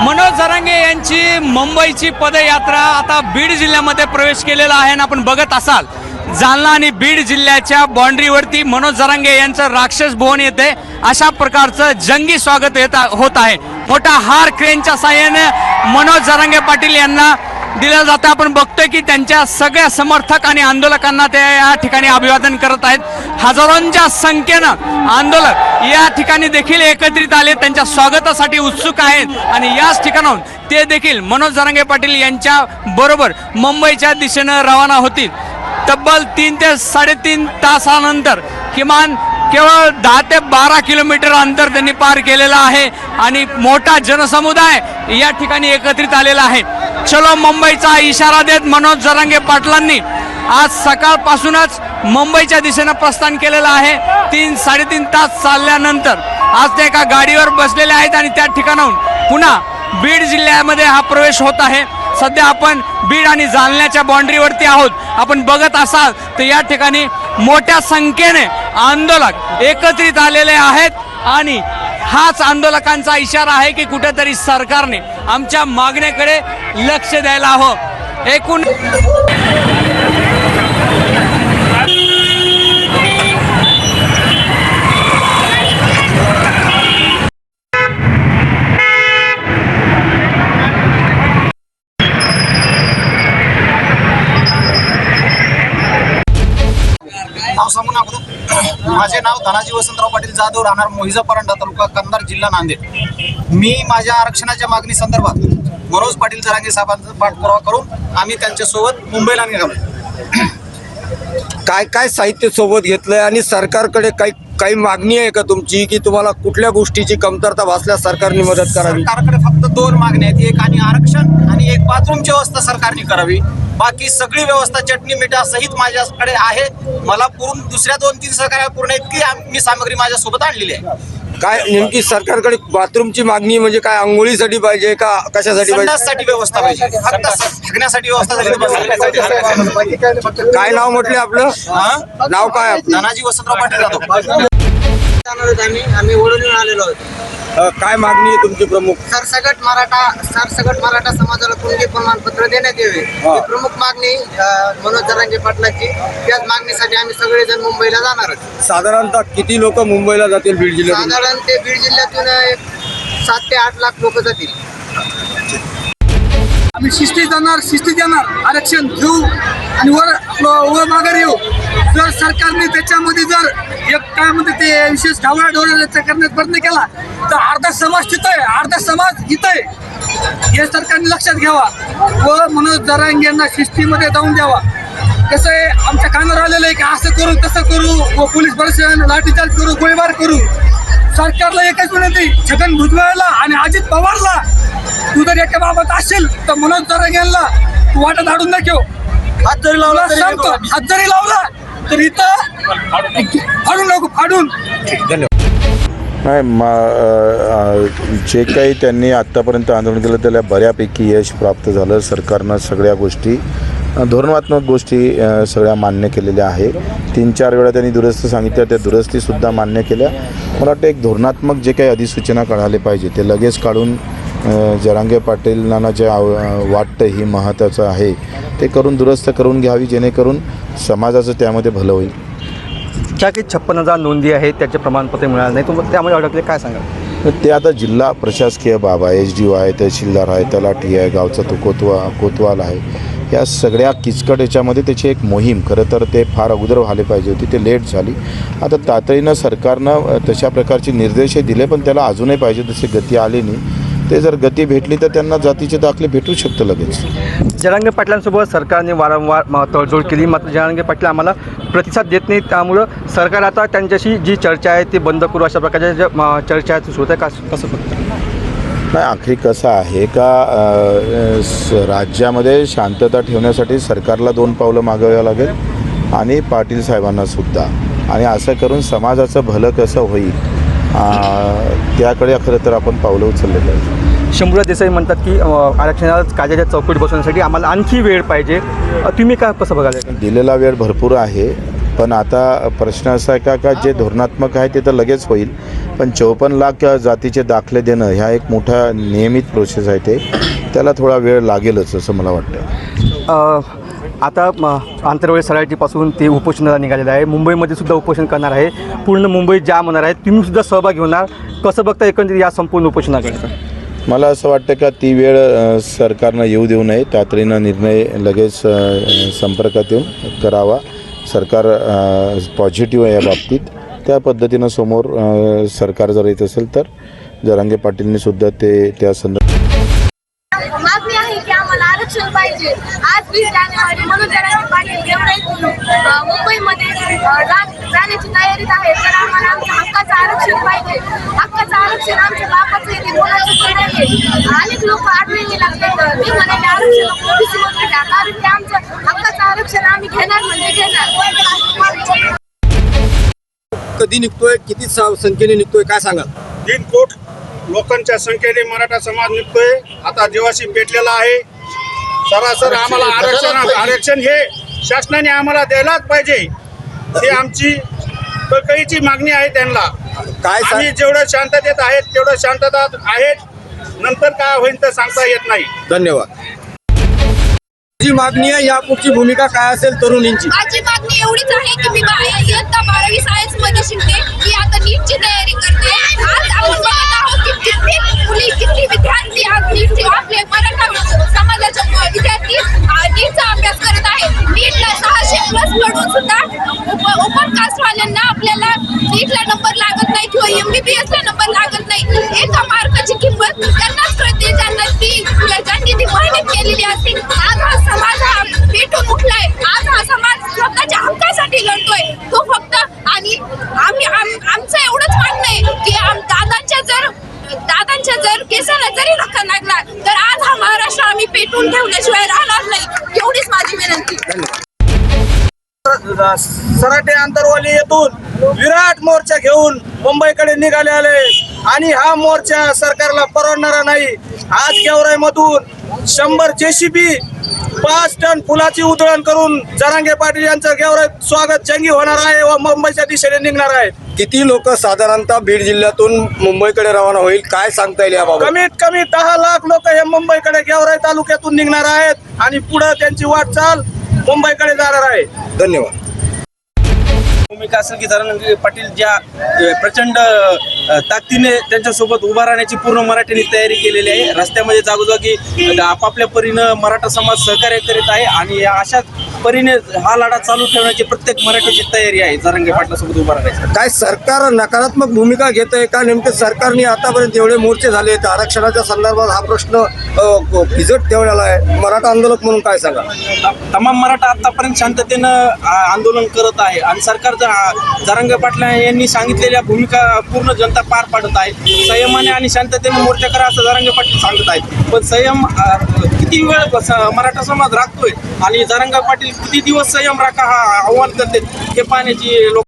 मनोज जरांगे यांची मुंबईची पदयात्रा आता बीड जिल्ह्यामध्ये प्रवेश केलेला आहे आणि आपण बघत असाल जालना आणि बीड जिल्ह्याच्या बाँड्रीवरती मनोज जरांगे यांचं राक्षस भवन येते. अशा प्रकारचं जंगी स्वागत येत होत आहे. मोठा हार क्रेनच्या साह्याने मनोज जरांगे पाटील यांना दिलं जातं आपण बघतोय की त्यांच्या सगळ्या समर्थक आणि आंदोलकांना ते या ठिकाणी अभिवादन करत आहेत. हजारोंच्या संख्येनं आंदोलक या ठिकाणी देखील एकत्रित आले. त्यांच्या स्वागतासाठी उत्सुक आहेत. आणि याच ठिकाणाहून ते देखील मनोज जरांगे पाटील यांच्या बरोबर मुंबईच्या दिशेनं रवाना होतील. तब्बल तीन ते साडेतीन तासानंतर किमान केवळ दहा ते बारा किलोमीटर अंतर त्यांनी पार केलेलं आहे. आणि मोठा जनसमुदाय या ठिकाणी एकत्रित आलेला आहे. चलो मुंबईचा इशारा देत मनोज जरांगे पाटलांनी आज सकाळपासूनच मुंबईच्या दिशेनं प्रस्थान केलेलं आहे. तीन साडेतीन तास चालल्यानंतर आज ते एका गाडीवर बसलेले आहेत आणि त्या ठिकाणाहून पुन्हा बीड जिल्ह्यामध्ये हा प्रवेश होत आहे. सध्या आपण बीड आणि जालन्याच्या बाँड्रीवरती आहोत. आपण बघत असाल तर या ठिकाणी मोठ्या संख्येने आंदोलक एकत्रित आलेले आहेत आणि हाच आंदोलकांचा इशारा आहे की कुठेतरी सरकारने आमच्या मागण्याकडे लक्ष द्यायला हवं. एकूण नाव माझे नाव धनाजी वसंतराव पाटील जाधव राहणार मोहिजा परांडा तालुका कंधार जिल्हा नांदेड. मी माझ्या आरक्षणाच्या मागणी संदर्भात मनोज पाटील जरांगे साहेबांचा पाठपुरावा करून आम्ही त्यांच्यासोबत मुंबईला निघालो. काय काय साहित्य सोबत घेतलंय आणि सरकारकडे काही काही मागणी आहे का तुमची की तुम्हाला कुठल्या गोष्टीची कमतरता भासल्यास सरकारने मदत करावी? सरकारकडे फक्त दोन मागण्या आहेत. एक आणि आरक्षण आणि एक बाथरूमची व्यवस्था सरकारने करावी. बाकी सगळी व्यवस्था चटणी मिठा सहित माझ्याकडे आहे. मला पूर्ण दुसऱ्या दोन तीन सरकार पूर्ण इतकी मी सामग्री माझ्यासोबत आणलेली आहे. काय नेमकी सरकारकडे बाथरूमची मागणी म्हणजे काय आंघोळीसाठी पाहिजे का कशासाठी पाहिजे? व्यवस्था पाहिजे. फक्त थकण्यासाठी व्यवस्था झाली. काय नाव म्हटले आपलं? हा? नाव काय आपलं? धनाजी वसंतराव पाटील जाधव. आम्ही. आम्ही ओढून आलेलो आहोत. काय मागणी आहे तुमची प्रमुख? सरसगट मराठा सरसगट मराठा समाजाला कुणबी प्रमाणपत्र देण्यात यावे? हा. ही प्रमुख मागणी अ, मनोज जरांगे पाटलाची. त्याच मागणीसाठी आम्ही सगळेजण मुंबईला जाणार आहोत. साधारणतः किती लोक मुंबईला जातील बीड जिल्ह्यातून? साधारण ते बीड जिल्ह्यातून एक सात ते आठ लाख लोक जातील. आम्ही शिस्ती जाणार शिस्ती देणार आरक्षण घेऊ आणि वर वर माघार येऊ जर सरकारने त्याच्यामध्ये जर एक काय म्हणते ते विशेष ढावळा ढोळा करण्याचा प्रयत्न केला तर अर्धा समाज तिथं आहे अर्धा समाज इथं आहे. हे सरकारने लक्षात घ्यावा. व मनोज दरांग यांना शिस्तीमध्ये जाऊन द्यावा. कसं आहे आमच्या कानावर आलेलं आहे की असं करू तसं करू. व पोलीस प्रशासन लाठीचार्ज करू गोळीबार करू. सरकारला एकच विनंती छगन भुजबळला आणि अजित पवारला तू जर एका बाबत असेल तर मनोज यांना तू वाटत हाडून दाखव. हात जरी लावला सांगतो. हात जरी लावला तर इथं फाडून नको फाडून. नाही मा जे काही त्यांनी आत्तापर्यंत आंदोलन केलं त्याला बऱ्यापैकी यश प्राप्त झालं. सरकारनं सगळ्या गोष्टी धोरणात्मक गोष्टी सगळ्या मान्य केलेल्या आहे तीन चार वेळा त्यांनी दुरुस्त सांगितल्या त्या दुरुस्तीसुद्धा मान्य केल्या. मला वाटतं एक धोरणात्मक जे काही अधिसूचना काढायला पाहिजे ते लगेच काढून जरांगे पाटीलांना जे आव वाटतं ही महत्त्वाचं आहे ते करून दुरुस्त करून घ्यावी जेणेकरून समाजाचं त्यामध्ये भलं होईल. ज्या काही छप्पन हजार नोंदी आहेत त्याचे प्रमाणपत्र मिळालं नाही तुम्हाला त्यामध्ये अडकले काय सांगाल? तर ते आता जिल्हा प्रशासकीय बाब आहे एच डी ओ आहे तहसीलदार आहे तलाठी आहे गावचा तो कोतवा कोतवाल आहे. या सगळ्या किचकट याच्यामध्ये त्याची एक मोहीम. खरं तर ते फार अगोदर व्हायला पाहिजे होती ते लेट झाली. आता तातडीनं सरकारनं तशा प्रकारचे निर्देशही दिले पण त्याला अजूनही पाहिजे तशी गती आली नाही. ते जर गती भेटली तर त्यांना जातीचे दाखले भेटू शकतं लगेच. जरांगे पाटलांसोबत सरकारने वारंवार तडजोड केली. मात्र जरांगे पाटील आम्हाला प्रतिसाद देत नाही त्यामुळं सरकार आता त्यांच्याशी जी चर्चा आहे ती बंद करू अशा प्रकारच्या ज्या चर्चा चर्चा आहेत सुरू आहे. का कसं बघतं नाही आखरी कसं आहे का स- राज्यामध्ये शांतता ठेवण्यासाठी सरकारला दोन पावलं मागावं लागेल आणि पाटील साहेबांना सुद्धा. आणि असं करून समाजाचं भलं कसं होईल त्याकडे खरं तर आपण पावलं उचलले पाहिजे. शंभूराज देसाई म्हणतात की आरक्षणाला कायद्याच्या चौकट बसवण्यासाठी आम्हाला आणखी वेळ पाहिजे. तुम्ही काय कसं बघायला दिलेला वेळ भरपूर आहे. पण आता प्रश्न असा आहे का का जे धोरणात्मक आहे ते तर लगेच होईल. पण चौपन्न लाख जातीचे दाखले देणं ह्या एक मोठा नियमित प्रोसेस आहे ते. त्याला थोडा वेळ लागेलच असं मला वाटतं. आता आंतरवळी सरायटीपासून ते उपोषणाला निघालेलं आहे. मुंबईमध्ये सुद्धा उपोषण करणार आहे. पूर्ण मुंबई जाम होणार आहे. तुम्ही सुद्धा सहभागी होणार. कसं बघता एकंदरीत या संपूर्ण उपोषणाकडे मला असं वाटतं का ती वेळ सरकारनं येऊ देऊ नये. तातडीनं निर्णय लगेच संपर्कात येऊन करावा. सरकार पॉझिटिव्ह आहे या बाबतीत. त्या पद्धतीनं समोर सरकार जर येत असेल तर जरांगे पाटीलनी सुद्धा ते त्या संदर्भात मागणी आहे की आम्हाला आरक्षण पाहिजे. आज वीस जानेवारी म्हणून जरांगे पाटील एवढे मुंबईमध्ये जाण्याची तयारीत आहे. तर आम्हाला आमच्या हक्काचं आरक्षण पाहिजे. हक्काचं आरक्षण आमच्या बापाचं येते कोणाचं पण नाहीये अनेक लोक आठवणी तर मी म्हणाले आरक्षण ओबीसी मध्ये घ्या कारण की आमचं हक्काचं आरक्षण आम्ही घेणार म्हणजे घेणार. कधी निघतोय? किती संख्येने निघतोय? काय सांगाल? तीन कोट लोकांच्या संख्येने मराठा समाज निघतोय. आता जेवाशी पेटलेला आहे. सरासर आम्हाला आरक्षण आरक्षण हे शासनाने आम्हाला द्यायलाच पाहिजे. ही आमची कळकळीची मागणी आहे त्यांना. काय सांग- आम्ही जेवढं शांततेत आहेत तेवढं शांतता आहेत. नंतर काय होईल तर सांगता येत नाही. धन्यवाद. जी मागणी आहे यापुढची भूमिका काय असेल तरुणींची. माझी मागणी एवढीच आहे की मी बा- इयत्ता बारावी सायन्समध्ये शिकते. मी आता नीटची तयारी करते. आज आपण बघत आहोत की किती मुली किती विद्यार्थी आज नीटचे आपले मराठा समाजाचे विद्यार्थी आ, नीटचा अभ्यास करत आहे. नीटला सहाशे प्लस पडून सुद्धा उप ओपन कास्टवाल्यांना आपल्याला नीटला नंबर लागत नाही किंवा एमबीबीएस ला नंबर लागत नाही. एका मार्काची किंमत त्यांनाच कळते. ज्यांना ती ज्यांनी ती मेहनत केलेली असते आम्ही पेटून ठेवल्याशिवाय राहणार नाही. एवढीच माझी विनंती. सराटे आंतरवाली येथून विराट मोर्चा घेऊन मुंबईकडे निघाले आले. आणि हा मोर्चा सरकारला परवडणारा नाही. आज गेवराई मधून शंभर जेसीबी पाच टन फुलाची उधळण करून जरांगे पाटील यांचं गेवराई स्वागत जंगी होणार आहे व मुंबईच्या दिशेने निघणार आहे किती लोक साधारणतः बीड जिल्ह्यातून मुंबईकडे रवाना होईल? काय सांगता येईल याबाबत? कमीत कमी दहा लाख लोक हे मुंबईकडे गेवराई तालुक्यातून निघणार आहेत आणि पुढे त्यांची वाटचाल मुंबईकडे जाणार आहे. धन्यवाद. भूमिका असेल की धनंजय म्हणजे पाटील ज्या प्रचंड ताकदीने त्यांच्यासोबत उभा राहण्याची पूर्ण मराठीने तयारी केलेली आहे. रस्त्यामध्ये जागोजागी आपापल्या परीनं मराठा समाज सहकार्य करीत आहे आणि या अशाच परीने हा लढा चालू ठेवण्याची प्रत्येक मराठीची तयारी आहे जरंगे पाटलासोबत उभा राहण्याची काय सरकार नकारात्मक भूमिका घेत आहे का? नेमकं सरकारने आतापर्यंत एवढे मोर्चे झाले आहेत आरक्षणाच्या संदर्भात हा प्रश्न फिजट ठेवलेला आहे. मराठा आंदोलक म्हणून काय सांगा? तमाम मराठा आतापर्यंत शांततेनं आंदोलन करत आहे आणि सरकार जरंगे पाटील यांनी सांगितलेल्या भूमिका पूर्ण जनता पार पाडत आहे. संयमाने आणि शांततेने मोर्चा करा असं जरंगे पाटील सांगत आहेत. पण संयम किती वेळ मराठा समाज राखतोय आणि जरंगे पाटील किती दिवस संयम राखा हा आव्हान करते. हे पाण्याची लोक